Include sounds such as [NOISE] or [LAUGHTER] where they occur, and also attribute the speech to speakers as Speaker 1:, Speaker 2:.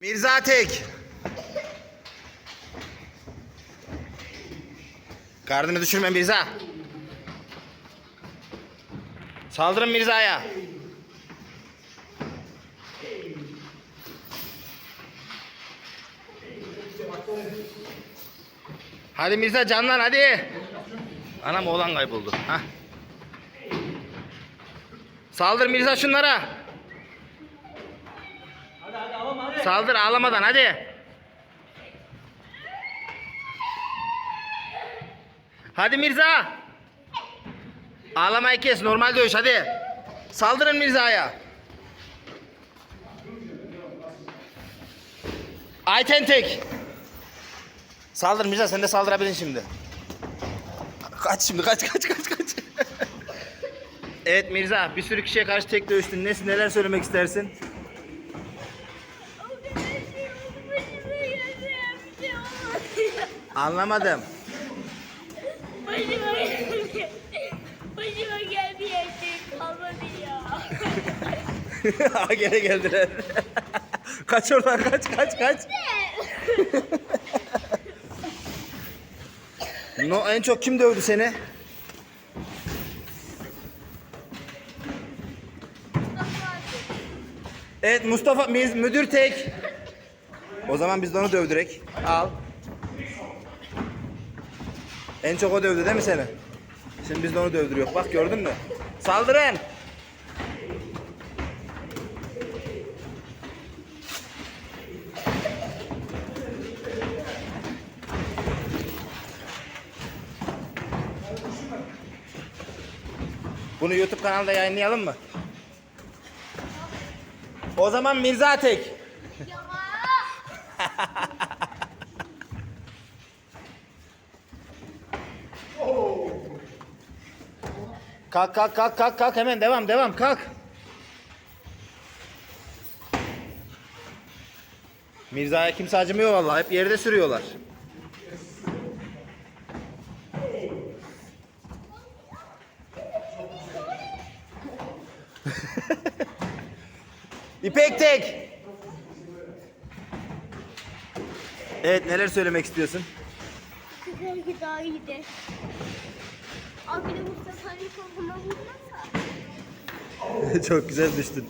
Speaker 1: Mirza Tek. Gardını düşürme Mirza. Saldırın Mirza'ya. Hadi Mirza canlan hadi. Anam oğlan kayboldu. Hah. Saldır Mirza şunlara. Saldır ağlamadan hadi. Hadi Mirza. Ağlamayı kes normal dövüş hadi. Saldırın Mirza'ya. Ayten tek. Saldır Mirza sen de saldırabilirsin şimdi. Kaç şimdi kaç kaç kaç kaç. [LAUGHS] evet Mirza bir sürü kişiye karşı tek dövüştün. Nesin neler söylemek istersin? Anlamadım.
Speaker 2: Başıma. Başıma gelmeyen şey kalmadı ya. [LAUGHS]
Speaker 1: Ha gene geldiler. kaç oradan kaç kaç kaç. No, en çok kim dövdü seni? Evet Mustafa Miz- müdür tek. O zaman biz de onu dövdürek. Al. En çok o dövdü değil mi seni? Şimdi biz de onu dövdürüyor. Bak gördün mü? Saldırın. Bunu YouTube kanalda yayınlayalım mı? O zaman Mirza Tek. [LAUGHS] Kalk kalk kalk kalk kalk hemen devam devam kalk. Mirza'ya kimse acımıyor vallahi hep yerde sürüyorlar. [LAUGHS] İpek tek. Evet neler söylemek istiyorsun?
Speaker 2: Belki daha iyiydi. Abi de Ali kafama vurmasa.
Speaker 1: Çok güzel düştün.